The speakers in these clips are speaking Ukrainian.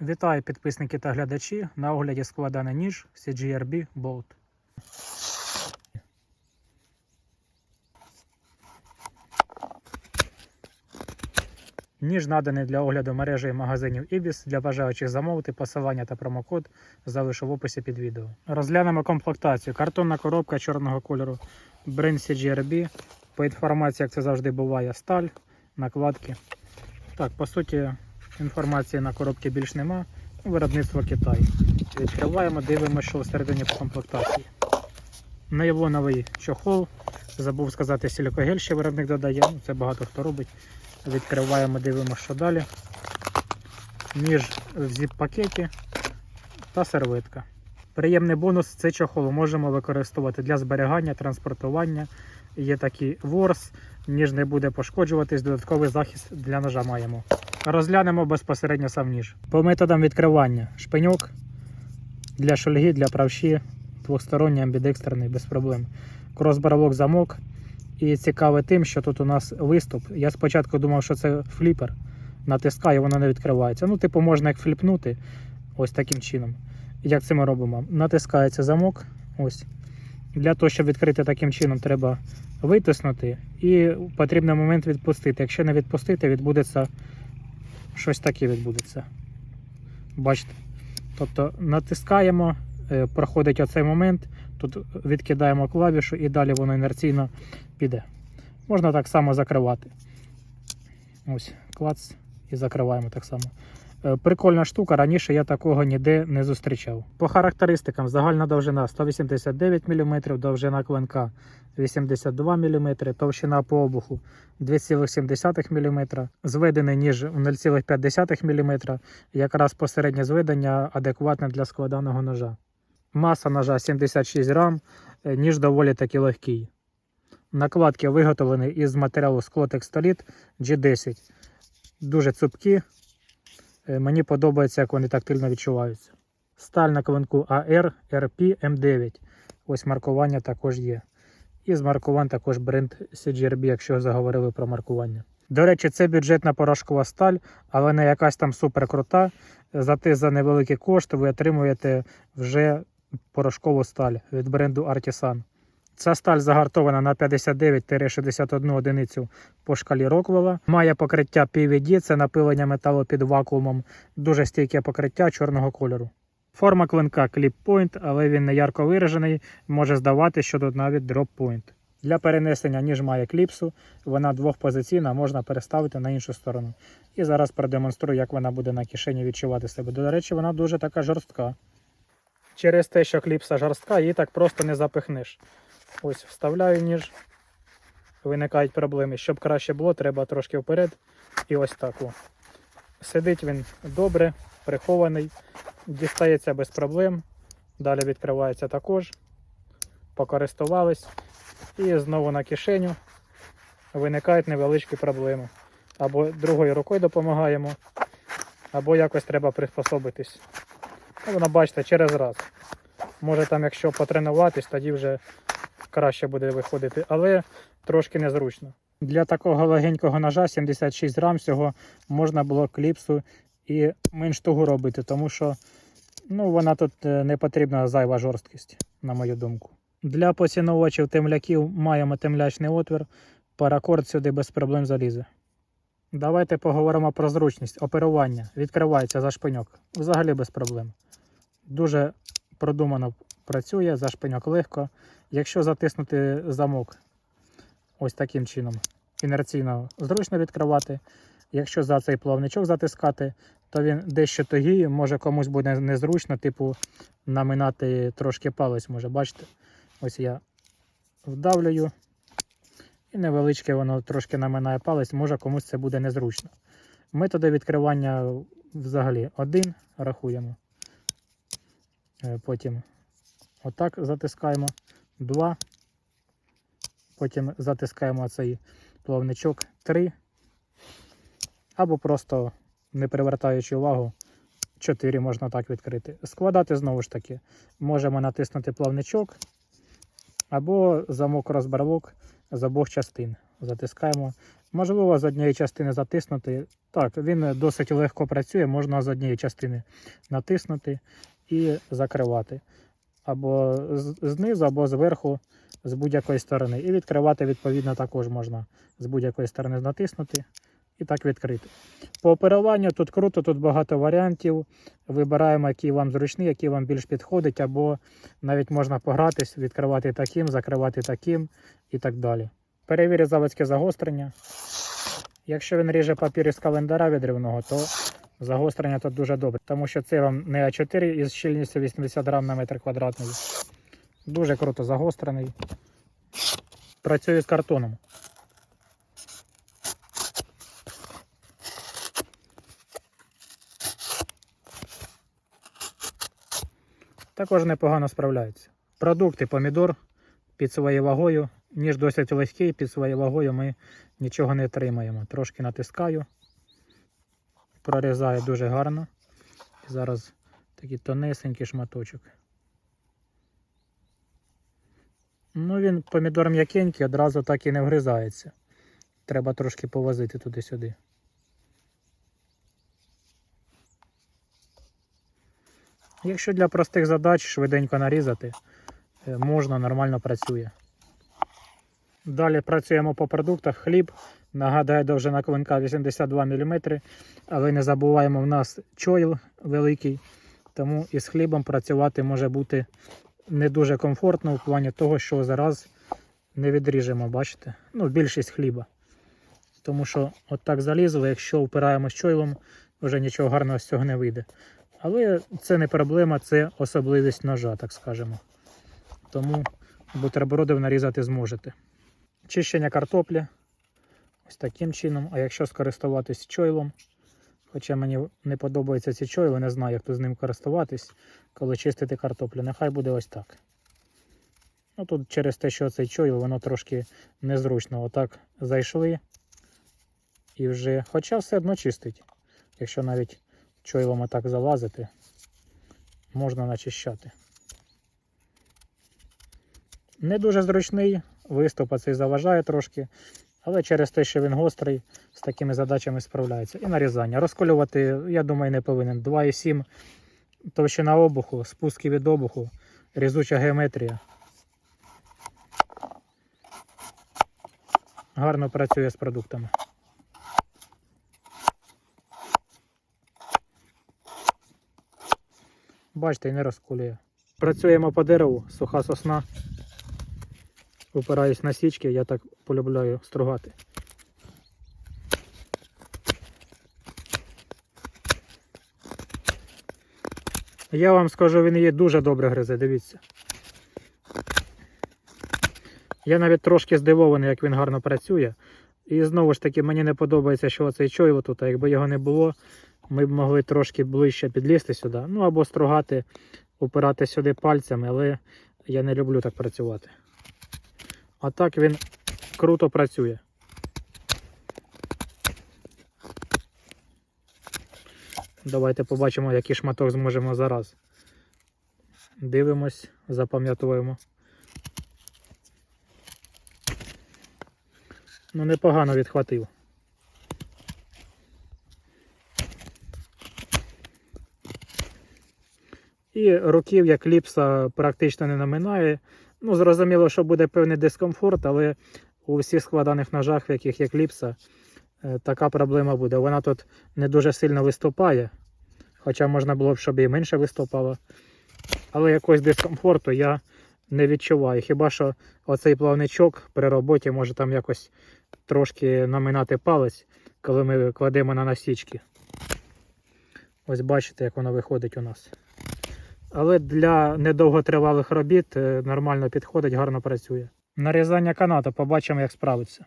Вітаю підписники та глядачі. На огляді складаний ніж CGRB Bolt. Ніж наданий для огляду мережі магазинів Ibis. Для бажаючих замовити посилання та промокод залишу в описі під відео. Розглянемо комплектацію. Картонна коробка чорного кольору бренд CGRB. По інформації, як це завжди буває, сталь, накладки. Так, по суті, інформації на коробці більш нема. Виробництво Китай. Відкриваємо, дивимося, що всередині по комплектації. Нейлоновий чохол. Забув сказати, сілікогель ще виробник додає. Ну, Це багато хто робить. Відкриваємо, дивимося, що далі. Ніж в зіп-пакеті та серветка. Приємний бонус цей чохол можемо використовувати для зберігання, транспортування. Є такий ворс, ніж не буде пошкоджуватись, додатковий захист для ножа маємо. Розглянемо безпосередньо сам ніж. По методам відкривання шпиньок для шульги, для правші, двосторонній амбідекстерний, без проблем. Кросбаролок замок. І цікаве тим, що тут у нас виступ. Я спочатку думав, що це фліпер. Натискаю, воно не відкривається. Ну, типу, можна як фліпнути ось таким чином. Як це ми робимо? Натискається замок. Ось. Для того, щоб відкрити таким чином, треба витиснути і в потрібний момент відпустити. Якщо не відпустити, відбудеться щось таке відбудеться. Бачите? Тобто натискаємо, е, проходить оцей момент, тут відкидаємо клавішу і далі воно інерційно піде. Можна так само закривати. Ось, клац і закриваємо так само. Е, Прикольна штука, раніше я такого ніде не зустрічав. По характеристикам загальна довжина 189 мм, довжина клинка 82 мм, товщина по обуху 2,7 мм, зведений ніж 0,5 мм, якраз посереднє зведення адекватне для складаного ножа. Маса ножа 76 грам, е, ніж доволі таки легкий. Накладки виготовлені із матеріалу склотекстоліт G10. Дуже цупкі. Е, Мені подобається, як вони тактильно відчуваються. Сталь на клинку AR RP M9. Ось маркування також є. І з маркувань також бренд CGRB, якщо заговорили про маркування. До речі, це бюджетна порошкова сталь, але не якась там супер крута. Зате за невеликий кошт ви отримуєте вже порошкову сталь від бренду Artisan. Ця сталь загартована на 59-61 одиницю по шкалі Роквелла. Має покриття PVD, це напилення металу під вакуумом, дуже стійке покриття чорного кольору. Форма клинка Clip Point, але він не ярко виражений, може здавати, що тут навіть Point. Для перенесення ніж має кліпсу, вона двохпозиційна, можна переставити на іншу сторону. І зараз продемонструю, як вона буде на кишені відчувати себе. До речі, вона дуже така жорстка. Через те, що кліпса жорстка, її так просто не запихнеш. Ось вставляю ніж. Виникають проблеми. Щоб краще було, треба трошки вперед. І ось так. О. Сидить він добре, прихований, дістається без проблем. Далі відкривається також. Покористувались. І знову на кишеню виникають невеличкі проблеми. Або другою рукою допомагаємо, або якось треба приспособитись. Ну, Воно бачите, через раз. Може там, якщо потренуватись, тоді вже краще буде виходити, але трошки незручно. Для такого легенького ножа 76 грам всього можна було кліпсу і менш тугу робити, тому що ну, вона тут е, не потрібна зайва жорсткість, на мою думку. Для поціновувачів темляків маємо темлячний отвір, паракорд сюди без проблем залізе. Давайте поговоримо про зручність. Оперування відкривається за шпиньок. Взагалі без проблем. Дуже продумано працює, за шпиньок легко. Якщо затиснути замок ось таким чином, інерційно зручно відкривати. Якщо за цей плавничок затискати, то він дещо тогіє, може комусь буде незручно, типу наминати трошки палець, може, бачите? Ось я вдавлюю. І невеличке воно трошки наминає палець, може комусь це буде незручно. Методи відкривання взагалі один рахуємо. Е, Потім отак затискаємо. Два. Потім затискаємо цей плавничок 3. Або просто, не привертаючи увагу, 4 можна так відкрити. Складати знову ж таки. Можемо натиснути плавничок або замок розбарлок з обох частин. Затискаємо. Можливо, з однієї частини затиснути. Так, він досить легко працює, можна з однієї частини натиснути і закривати. Або знизу, або зверху, з будь-якої сторони. І відкривати, відповідно, також можна з будь-якої сторони натиснути і так відкрити. По оперуванню тут круто, тут багато варіантів. Вибираємо, який вам зручний, який вам більш підходить, або навіть можна погратись, відкривати таким, закривати таким і так далі. Перевірю заводське загострення. Якщо він ріже папір із календаря відривного, то загострення тут дуже добре, тому що це вам не А4 із щільністю 80 грам на метр квадратний. Дуже круто загострений. Працює з картоном. Також непогано справляється. Продукти помідор під своєю вагою. Ніж досить легкий, під своєю вагою ми нічого не отримаємо. Трошки натискаю, прорізаю дуже гарно. І зараз такий тонесенький шматочок. Ну, він помідор м'якенький, одразу так і не вгризається. Треба трошки повозити туди-сюди. Якщо для простих задач швиденько нарізати, е, можна, нормально працює. Далі працюємо по продуктах. Хліб. Нагадаю, довжина клинка 82 мм, але не забуваємо, в нас чойл великий, тому із хлібом працювати може бути не дуже комфортно в плані того, що зараз не відріжемо, бачите? Ну, більшість хліба. Тому що от так залізли, якщо впираємо з чойлом, вже нічого гарного з цього не вийде. Але це не проблема, це особливість ножа, так скажемо. Тому бутербродів нарізати зможете. Чищення картоплі. Ось таким чином. А якщо скористуватись чойлом, хоча мені не подобаються ці чойли, не знаю, як тут з ним користуватись, коли чистити картоплю, нехай буде ось так. Ну тут через те, що цей чойл, воно трошки незручно. Отак зайшли і вже, хоча все одно чистить. Якщо навіть чойлом отак залазити, можна начищати. Не дуже зручний, виступ цей заважає трошки, але через те, що він гострий, з такими задачами справляється. І нарізання. Розколювати, я думаю, не повинен. 2,7 товщина обуху, спуски від обуху, різуча геометрія. Гарно працює з продуктами. Бачите, і не розколює. Працюємо по дереву, суха сосна. Упираюсь на січки, я так полюбляю стругати. Я вам скажу, він її дуже добре гризе, дивіться. Я навіть трошки здивований, як він гарно працює. І знову ж таки, мені не подобається, що оцей чойл тут, а якби його не було, ми б могли трошки ближче підлізти сюди. Ну або стругати, упирати сюди пальцями, але я не люблю так працювати. А так він круто працює. Давайте побачимо, який шматок зможемо зараз. Дивимось, запам'ятовуємо. Ну, непогано відхватив. І руків'я кліпса практично не наминає. Ну, зрозуміло, що буде певний дискомфорт, але у всіх складаних ножах, в яких є кліпса, е, така проблема буде. Вона тут не дуже сильно виступає, хоча можна було б, щоб і менше виступало. Але якогось дискомфорту я не відчуваю. Хіба що оцей плавничок при роботі може там якось трошки наминати палець, коли ми кладемо на насічки. Ось бачите, як воно виходить у нас. Але для недовготривалих робіт е, нормально підходить, гарно працює. Нарізання канату, побачимо, як справиться.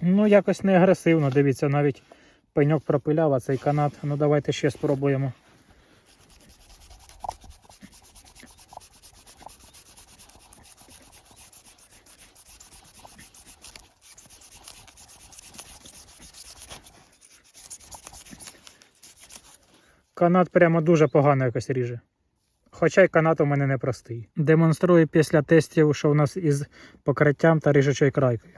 Ну, якось не агресивно, дивіться, навіть пеньок пропиляв, а цей канат. Ну, давайте ще спробуємо. Канат прямо дуже погано якось ріже. хоча й канат у мене непростий. Демонструю після тестів, що у нас із покриттям та ріжучою крайкою.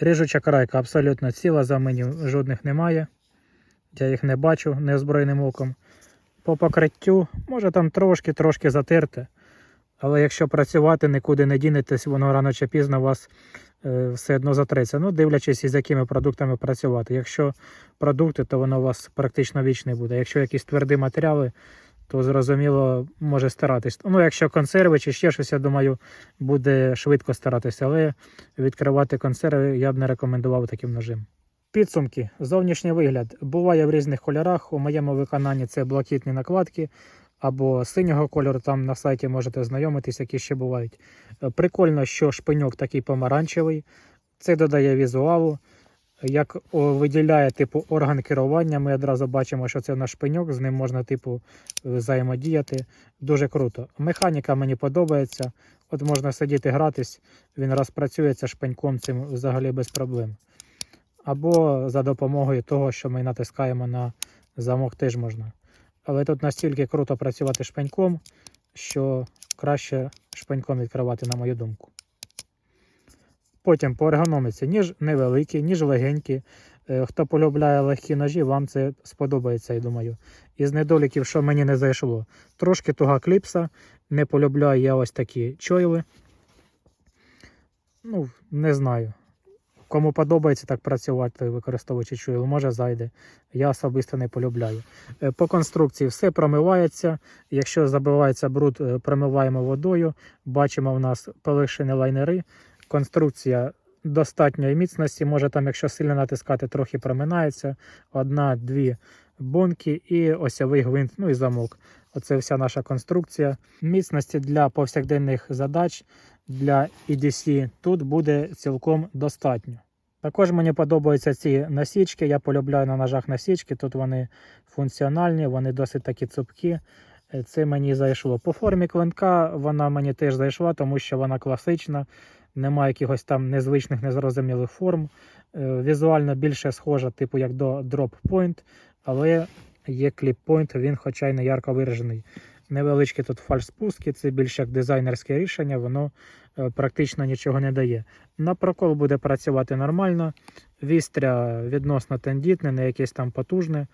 Ріжуча крайка абсолютно ціла, заменів жодних немає. Я їх не бачу неозброєним оком. По покриттю, може там трошки-трошки затерте. Але якщо працювати, нікуди не дінетесь, воно рано чи пізно вас е, все одно затреться. Ну, дивлячись, із якими продуктами працювати. Якщо продукти, то воно у вас практично вічне буде. Якщо якісь тверді матеріали, то зрозуміло може старатись. Ну, якщо консерви чи ще щось, я думаю, буде швидко старатися, але відкривати консерви я б не рекомендував таким ножем. Підсумки. Зовнішній вигляд буває в різних кольорах. У моєму виконанні це блакитні накладки або синього кольору. Там на сайті можете знайомитись, які ще бувають. Е, Прикольно, що шпиньок такий помаранчевий. Це додає візуалу. Як виділяє типу орган керування, ми одразу бачимо, що це наш шпиньок, з ним можна типу взаємодіяти. Дуже круто. Механіка мені подобається. От можна сидіти гратись, він розпрацюється шпиньком цим взагалі без проблем. Або за допомогою того, що ми натискаємо на замок, теж можна. Але тут настільки круто працювати шпиньком, що краще шпиньком відкривати, на мою думку. Потім по ергономіці, ніж невеликий, ніж легенький. Е, Хто полюбляє легкі ножі, вам це сподобається, я думаю. Із недоліків, що мені не зайшло, трошки туга кліпса. Не полюбляю я ось такі чойли. Ну, не знаю. Кому подобається так працювати, використовуючи чуйл, може зайде. Я особисто не полюбляю. Е, По конструкції все промивається. Якщо забивається бруд, е, промиваємо водою. Бачимо, в нас полишені лайнери. Конструкція достатньої міцності. Може там, якщо сильно натискати, трохи проминається. Одна-дві бонки і осьовий гвинт, ну і замок. Оце вся наша конструкція. Міцності для повсякденних задач для EDC тут буде цілком достатньо. Також мені подобаються ці насічки. Я полюбляю на ножах насічки. Тут вони функціональні, вони досить такі цупкі. Е, Це мені зайшло. По формі клинка вона мені теж зайшла, тому що вона класична, немає якихось там незвичних, незрозумілих форм. Е, Візуально більше схожа, типу як до Drop Point, але є кліп Point, він хоча й не ярко виражений. Невеличкі тут фальш-спуски, це більш як дизайнерське рішення, воно е, практично нічого не дає. На прокол буде працювати нормально, вістря відносно тендітне, не якесь там потужне,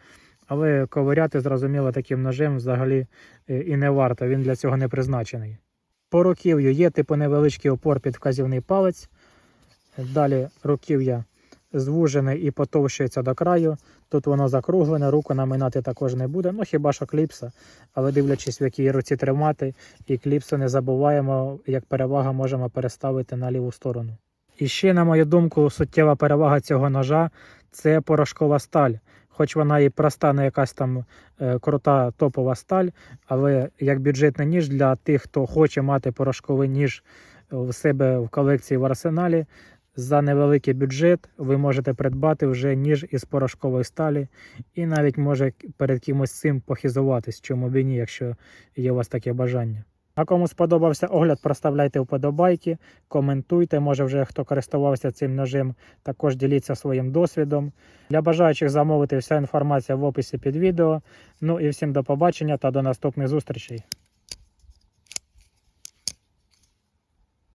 але ковиряти, зрозуміло, таким ножем взагалі е, і не варто, він для цього не призначений. По руків'ю є типу невеличкий опор під вказівний палець. Далі руків'я звужене і потовщується до краю. Тут воно закруглене, руку наминати також не буде. Ну хіба що кліпса, але дивлячись, в якій руці тримати, і кліпсу не забуваємо, як перевага можемо переставити на ліву сторону. І ще, на мою думку, суттєва перевага цього ножа це порошкова сталь. Хоч вона і проста, не якась там е, крута топова сталь, але як бюджетний ніж для тих, хто хоче мати порошковий ніж в себе в колекції в арсеналі, за невеликий бюджет ви можете придбати вже ніж із порошкової сталі і навіть може перед кимось цим похизуватись, чому б і ні, якщо є у вас таке бажання. А кому сподобався огляд, проставляйте вподобайки, коментуйте. Може вже хто користувався цим ножем, також діліться своїм досвідом. Для бажаючих замовити вся інформація в описі під відео. Ну і всім до побачення та до наступних зустрічей.